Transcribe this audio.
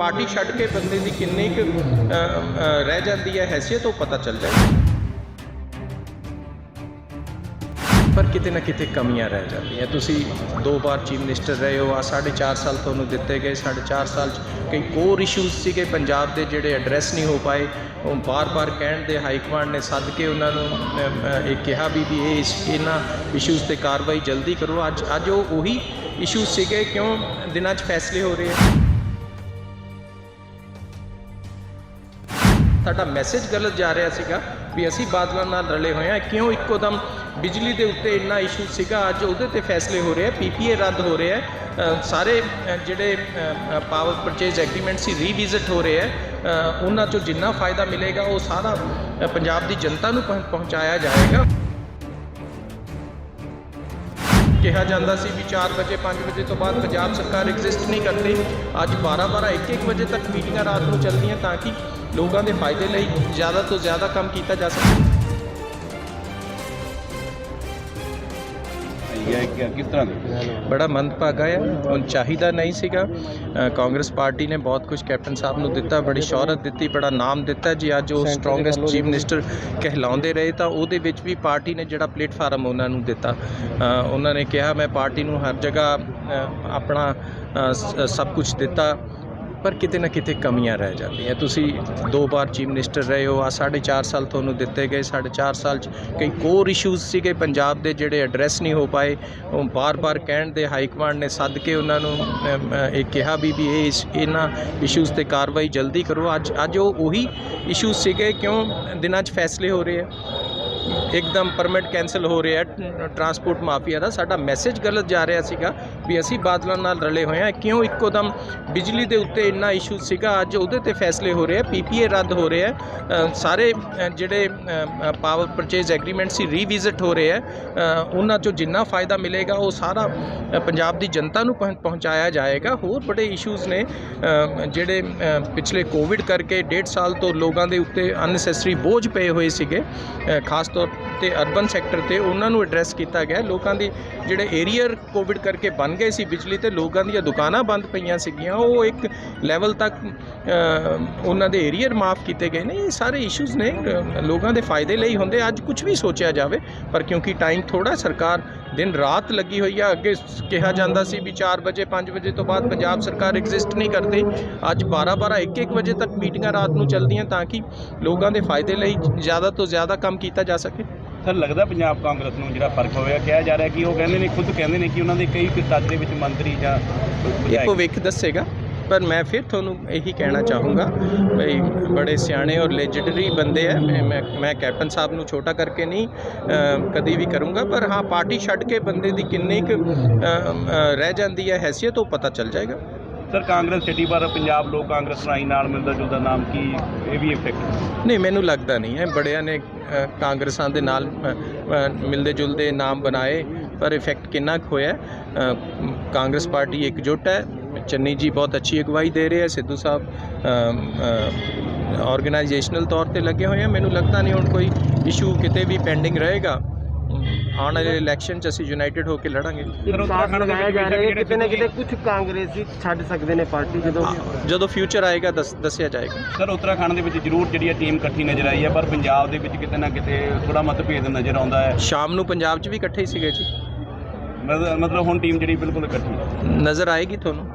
Party ਛੱਡ ਕੇ ਬੰਦੇ ਦੀ ਕਿੰਨੀ ਕੁ ਰਹਿ ਜਾਂਦੀ ਹੈ, ਹੈਸੀਅਤ, ਉਹ ਪਤਾ ਚੱਲ ਜਾਂਦਾ। ਪਰ ਕਿਤੇ ਨਾ ਕਿਤੇ ਕਮੀਆਂ ਰਹਿ ਜਾਂਦੀਆਂ। ਤੁਸੀਂ ਦੋ ਵਾਰ ਚੀਫ ਮਿਨਿਸਟਰ ਰਹੇ ਹੋ ਆ 4.5 ਸਾਲ ਤੁਹਾਨੂੰ ਦਿੱਤੇ ਗਏ 4.5 ਸਾਲ ਚ ਕਈ ਹੋਰ ਇਸ਼ੂਜ਼ ਸੀਗੇ ਪੰਜਾਬ ਦੇ ਜਿਹੜੇ ਐਡਰੈਸ ਨਹੀਂ ਹੋ ਪਾਏ। ਉਹ ਬਾਰ-ਬਾਰ ਕਹਿਣ ਦੇ ਹਾਈ ਕਮਾਂਡ ਨੇ ਸੱਦ ਕੇ ਉਹਨਾਂ ਨੂੰ ਇਹ ਕਿਹਾ ਵੀ ਵੀ ਇਹ ਇਸ- ਇਹਨਾਂ ਇਸ਼ੂਜ਼ ਤੇ ਕਾਰਵਾਈ ਜਲਦੀ ਕਰੋ। ਅੱਜ ਅੱਜ ਉਹ ਉਹੀ ਇਸ਼ੂ ਸੀਗੇ, ਕਿਉਂ ਦਿਨਾਂ 'ਚ ਫੈਸਲੇ ਹੋ ਰਹੇ ਆ? ਸਾਡਾ ਮੈਸੇਜ ਗਲਤ ਜਾ ਰਿਹਾ ਸੀਗਾ ਵੀ ਅਸੀਂ ਬਾਦਲਾਂ ਨਾਲ ਰਲੇ ਹੋਏ ਆ ਕਿਉਂ ਇੱਕੋ ਦਮ ਬਿਜਲੀ ਦੇ ਉੱਤੇ ਇੰਨਾ ਇਸ਼ੂ ਸੀਗਾ? ਅੱਜ ਉਹਦੇ ਤੇ ਫੈਸਲੇ ਹੋ ਰਹੇ ਆ ਪੀਪੀਏ ਰੱਦ ਹੋ ਰਿਹਾ ਹੈ ਸਾਰੇ ਜਿਹੜੇ ਪਾਵਰ ਪਰਚੇਜ਼ ਐਗਰੀਮੈਂਟ ਸੀ ਰੀਵਿਜ਼ਿਟ ਹੋ ਰਹੇ ਆ। ਉਹਨਾਂ ਚੋਂ ਜਿੰਨਾ ਫਾਇਦਾ ਮਿਲੇਗਾ, ਉਹ ਸਾਰਾ ਪੰਜਾਬ ਦੀ ਜਨਤਾ ਨੂੰ ਪਹੁੰ- ਪਹੁੰਚਾਇਆ ਜਾਏਗਾ। ਕਿਹਾ ਜਾਂਦਾ ਸੀ ਵੀ 4 ਵਜੇ 5 ਵਜੇ ਤੋਂ ਬਾਅਦ ਪੰਜਾਬ ਸਰਕਾਰ ਐਗਜ਼ਿਸਟ ਨਹੀਂ ਕਰਦੀ। ਅੱਜ 12 12 1 1 ਵਜੇ ਤੱਕ ਮੀਟਿੰਗਾਂ ਰਾਤ ਨੂੰ ਚੱਲਦੀਆਂ ਤਾਂ ਕਿ ਲੋਕਾਂ ਦੇ ਫਾਇਦੇ ਲਈ ਜ਼ਿਆਦਾ ਤੋਂ ਜ਼ਿਆਦਾ ਕੰਮ ਕੀਤਾ ਜਾ ਸਕੇ। ਹੈ ਕਿ ਕਿਸ ਤਰ੍ਹਾਂ ਦੇ ਬੜਾ ਮੰਦਭਾਗਾ ਹੈ ਹੁਣ ਚਾਹੀਦਾ ਨਹੀਂ ਸੀਗਾ। ਕਾਂਗਰਸ ਪਾਰਟੀ ਨੇ ਬਹੁਤ ਕੁਝ ਕੈਪਟਨ ਸਾਹਿਬ ਨੂੰ ਦਿੱਤਾ ਬੜੀ ਸ਼ੌਹਰਤ ਦਿੱਤੀ ਬੜਾ ਨਾਮ ਦਿੱਤਾ ਜੀ। ਅੱਜ ਉਹ ਸਟਰੋਂਗੈਸਟ ਚੀਫ ਮਿਨਿਸਟਰ ਕਹਿਲਾਉਂਦੇ ਰਹੇ ਤਾਂ ਉਹਦੇ ਵਿੱਚ ਵੀ ਪਾਰਟੀ ਨੇ ਜਿਹੜਾ ਪਲੇਟਫਾਰਮ ਉਹਨਾਂ ਨੂੰ ਦਿੱਤਾ। ਉਹਨਾਂ ਨੇ ਕਿਹਾ ਮੈਂ ਪਾਰਟੀ ਨੂੰ ਹਰ ਜਗ੍ਹਾ ਆਪਣਾ ਸਭ ਕੁਝ ਦਿੱਤਾ। ਪਰ ਕਿਤੇ ਨਾ ਕਿਤੇ ਕਮੀਆਂ ਰਹਿ ਜਾਂਦੀਆਂ। ਤੁਸੀਂ ਦੋ ਵਾਰ ਚੀਫ ਮਿਨਿਸਟਰ ਰਹੇ ਹੋ, ਆ 4.5 ਸਾਲ ਤੁਹਾਨੂੰ ਦਿੱਤੇ ਗਏ 4.5 ਸਾਲ ਚ ਕਈ ਹੋਰ ਇਸ਼ੂਜ਼ ਸੀਗੇ ਪੰਜਾਬ ਦੇ ਜਿਹੜੇ ਐਡਰੈਸ ਨਹੀਂ ਹੋ ਪਾਏ। ਉਹ ਬਾਰ-ਬਾਰ ਕਹਿਣ ਦੇ ਹਾਈ ਕਮਾਂਡ ਨੇ ਸੱਦ ਕੇ ਉਹਨਾਂ ਨੂੰ ਇਹ ਕਿਹਾ ਵੀ ਵੀ ਇਹ ਇਸ- ਇਹਨਾਂ ਇਸ਼ੂਜ਼ ਤੇ ਕਾਰਵਾਈ ਜਲਦੀ ਕਰੋ। ਅੱਜ ਅੱਜ ਉਹ ਉਹੀ ਇਸ਼ੂ ਸੀਗੇ ਕਿਉਂ ਦਿਨਾਂ 'ਚ ਫੈਸਲੇ ਹੋ ਰਹੇ ਆ? ਇੱਕਦਮ ਪਰਮਿਟ ਕੈਨਸਲ ਹੋ ਰਿਹਾ ਟਰਾਂਸਪੋਰਟ ਮਾਫੀਆ ਦਾ। ਸਾਡਾ ਮੈਸੇਜ ਗਲਤ ਜਾ ਰਿਹਾ ਸੀਗਾ ਵੀ ਅਸੀਂ ਬਾਦਲਾਂ ਨਾਲ ਰਲੇ ਹੋਏ ਆ ਕਿਉਂ ਇੱਕੋ ਦਮ ਬਿਜਲੀ ਦੇ ਉੱਤੇ ਇੰਨਾ ਇਸ਼ੂ ਸੀਗਾ? ਅੱਜ ਉਹਦੇ ਤੇ ਫੈਸਲੇ ਹੋ ਰਹੇ ਆ ਪੀਪੀਏ ਰੱਦ ਹੋ ਰਹੇ ਹੈ। ਸਾਰੇ ਜਿਹੜੇ ਪਾਵਰ ਪਰਚੇਜ਼ ਐਗਰੀਮੈਂਟ ਸੀ ਰੀਵਿਜ਼ਿਟ ਹੋ ਰਹੇ ਆ ਉਹਨਾਂ ਚੋਂ ਜਿੰਨਾ ਫਾਇਦਾ ਮਿਲੇਗਾ, ਉਹ ਸਾਰਾ ਪੰਜਾਬ ਦੀ ਜਨਤਾ ਨੂੰ ਪਹੁੰ- ਪਹੁੰਚਾਇਆ ਜਾਏਗਾ। ਹੋਰ ਬੜੇ ਇਸ਼ੂਜ਼ ਨੇ ਜਿਹੜੇ ਪਿਛਲੇ ਕੋਵਿਡ ਕਰਕੇ ਡੇਢ ਸਾਲ ਤੋਂ ਲੋਕਾਂ ਦੇ ਉੱਤੇ ਅਨਨੈਸੈਸਰੀ ਬੋਝ ਪਏ ਹੋਏ ਸੀਗੇ। ਖਾਸ ਤੌਰ ਤੇ ਅਰਬਨ ਸੈਕਟਰ ਤੇ ਉਹਨਾਂ ਨੂੰ ਐਡਰੈਸ ਕੀਤਾ ਗਿਆ। ਲੋਕਾਂ ਦੀ ਜਿਹੜੇ ਏਰੀਅਰ ਕੋਵਿਡ ਕਰਕੇ ਬਣ ਗਏ ਸੀ ਬਿਜਲੀ ਤੇ, ਲੋਕਾਂ ਦੀਆਂ ਦੁਕਾਨਾਂ ਬੰਦ ਪਈਆਂ ਸੀਗੀਆਂ। ਉਹ ਇੱਕ ਲੈਵਲ ਤੱਕ ਉਹਨਾਂ ਦੇ ਏਰੀਅਰ ਮਾਫ ਕੀਤੇ ਗਏ ਨੇ। ਇਹ ਸਾਰੇ ਇਸ਼ੂਜ਼ ਨੇ ਲੋਕਾਂ ਦੇ ਫਾਇਦੇ ਲਈ ਹੁੰਦੇ। ਅੱਜ ਕੁਝ ਵੀ ਸੋਚਿਆ ਜਾਵੇ, ਪਰ ਕਿਉਂਕਿ ਟਾਈਮ ਥੋੜਾ ਸਰਕਾਰ ਦਿਨ ਰਾਤ ਲੱਗੀ ਹੋਈ ਆ। ਅੱਗੇ ਕਿਹਾ ਜਾਂਦਾ ਸੀ ਵੀ 4 ਵਜੇ 5 ਵਜੇ ਤੋਂ ਬਾਅਦ ਪੰਜਾਬ ਸਰਕਾਰ ਐਗਜ਼ਿਸਟ ਨਹੀਂ ਕਰਦੀ। ਅੱਜ 12 12 1 1 ਵਜੇ ਤੱਕ ਮੀਟਿੰਗਾਂ ਰਾਤ ਨੂੰ ਚੱਲਦੀਆਂ ਤਾਂ ਕਿ ਲੋਕਾਂ ਦੇ ਫਾਇਦੇ ਲਈ ਜ਼ਿਆਦਾ ਤੋਂ ਜ਼ਿਆਦਾ ਕੰਮ ਕੀਤਾ ਜਾ ਸਕੇ? ਸਰ ਲੱਗਦਾ ਪੰਜਾਬ ਕਾਂਗਰਸ ਨੂੰ ਜਿਹੜਾ ਫ਼ਰਕ ਹੋਇਆ ਕਿਹਾ ਜਾ ਰਿਹਾ ਕਿ ਉਹ ਕਹਿੰਦੇ ਨੇ ਖੁਦ ਕਹਿੰਦੇ ਨੇ ਕਿ ਉਹਨਾਂ ਦੇ ਕਈ ਕਿਤਾਬ ਦੇ ਵਿੱਚ ਮੰਤਰੀ ਜਾਂ ਇਹ ਭਵਿੱਖ ਦੱਸੇਗਾ ਪਰ ਮੈਂ ਫਿਰ ਤੁਹਾਨੂੰ ਇਹੀ ਕਹਿਣਾ ਚਾਹੂੰਗਾ ਭਈ ਬੜੇ ਸਿਆਣੇ ਔਰ ਲੈਜੈਂਡਰੀ ਬੰਦੇ ਆ ਮੈਂ ਮੈਂ ਕੈਪਟਨ ਸਾਹਿਬ ਨੂੰ ਛੋਟਾ ਕਰਕੇ ਨਹੀਂ ਕਦੀ ਵੀ ਕਰੂੰਗਾ ਪਰ ਹਾਂ ਪਾਰਟੀ ਛੱਡ ਕੇ ਬੰਦੇ ਦੀ ਕਿੰਨੀ ਕੁ ਰਹਿ ਜਾਂਦੀ ਹੈ ਹੈਸੀਅਤ ਉਹ ਪਤਾ ਚੱਲ ਜਾਏਗਾ। ਸਰ, ਕਾਂਗਰਸ ਛੱਡੀ ਪਰ ਪੰਜਾਬ ਲੋਕ ਕਾਂਗਰਸ ਰਾਈ ਨਾਲ ਮਿਲਦਾ ਜੁਲਦਾ ਨਾਮ ਕੀ? ਇਹ ਵੀ ਇਫੈਕਟ ਨਹੀਂ, ਮੈਨੂੰ ਲੱਗਦਾ ਨਹੀਂ ਹੈ। ਬੜਿਆਂ ਨੇ ਕਾਂਗਰਸਾਂ ਦੇ ਨਾਲ ਮਿਲਦੇ ਜੁਲਦੇ ਨਾਮ ਬਣਾਏ, ਪਰ ਇਫੈਕਟ ਕਿੰਨਾ ਕੁ ਹੋਇਆ? ਕਾਂਗਰਸ ਪਾਰਟੀ ਇਕਜੁੱਟ ਹੈ। ਚੰਨੀ ਜੀ ਬਹੁਤ ਅੱਛੀ ਅਗਵਾਈ ਦੇ ਰਹੇ ਹੈ। ਸਿੱਧੂ ਸਾਹਿਬ ਆਰਗੇਨਾਈਜੇਸ਼ਨਲ ਤੌਰ ਤੇ ਲੱਗੇ ਹੋਏ ਆ ਮੈਨੂੰ ਲੱਗਦਾ ਨਹੀਂ ਹੁਣ ਕੋਈ ਇਸ਼ੂ ਕਿਤੇ ਵੀ ਪੈਂਡਿੰਗ ਰਹੇਗਾ। ਆਉਣ ਵਾਲੇ ਇਲੈਕਸ਼ਨ 'ਚ ਅਸੀਂ ਯੂਨਾਈਟਿਡ ਹੋ ਕੇ ਲੜਾਂਗੇ। ਸਾਥ ਲਗਾਇਆ ਜਾ ਰਿਹਾ ਹੈ ਕਿਤੇ ਨਾ ਕਿਤੇ ਕੁਝ ਕਾਂਗਰਸੀ ਛੱਡ ਸਕਦੇ ਨੇ ਪਾਰਟੀ ਜਦੋਂ ਜਦੋਂ ਫਿਊਚਰ ਆਏਗਾ ਦੱਸ- ਦੱਸਿਆ ਜਾਏਗਾ। ਸਰ ਉੱਤਰਾਖੰਡ ਦੇ ਵਿੱਚ ਜ਼ਰੂਰ ਜਿਹੜੀ ਹੈ ਟੀਮ ਇਕੱਠੀ ਨਜ਼ਰ ਆਈ ਹੈ ਪਰ ਪੰਜਾਬ ਦੇ ਵਿੱਚ ਕਿਤੇ ਨਾ ਕਿਤੇ ਥੋੜਾ ਮਤਭੇਦ ਨਜ਼ਰ ਆਉਂਦਾ ਹੈ। ਸ਼ਾਮ ਨੂੰ ਪੰਜਾਬ 'ਚ ਵੀ ਇਕੱਠੇ ਹੀ ਸੀਗੇ ਜੀ। ਮਤਲਬ ਹੁਣ ਟੀਮ ਜਿਹੜੀ ਬਿਲਕੁਲ ਇਕੱਠੀ ਨਜ਼ਰ ਆਏਗੀ ਤੁਹਾਨੂੰ?